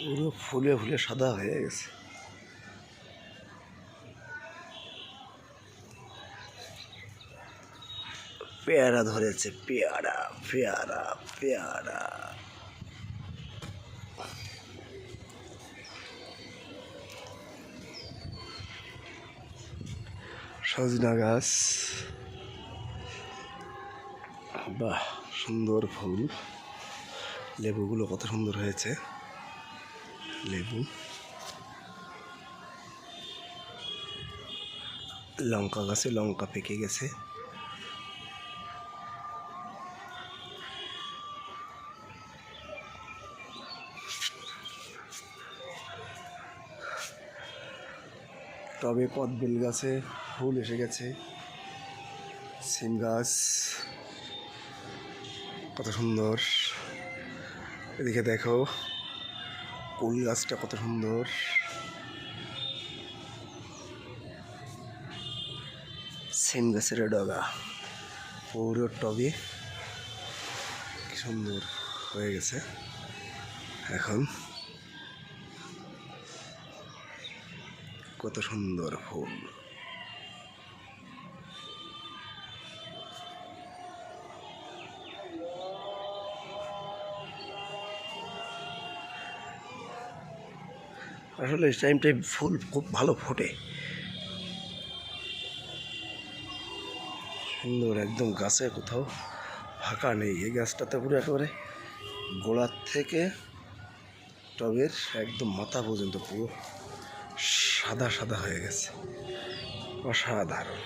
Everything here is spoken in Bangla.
পুরো ফুলে ফুলে সাদা হয়ে গেছে। পেয়ারা ধরেছে, পেয়ারা পেয়ারা পেয়ারা। সজনা গাছ। বাহ, সুন্দর ফুল। লেবুগুলো কত সুন্দর হয়েছে। লেবু লঙ্কা গাছে লঙ্কা পেকে গেছে। তবে কদবেল গাছে ফুল এসে গেছে। সিম গাছ। কত সুন্দর। এদিকে দেখো। কুল গাছটা কত সুন্দর। সেম গাছের ডগা। পুরো টবে কি সুন্দর হয়ে গেছে। এখন কত সুন্দর ফুল। আসলে এই টাইমটাই ফুল খুব ভালো ফোটে। সুন্দর একদম গাছে কোথাও ফাঁকা নেই, এই গাছটাতে পুরো একেবারে গোড়ার থেকে টবের একদম মাথা পর্যন্ত পুরো সাদা সাদা হয়ে গেছে। অসাধারণ।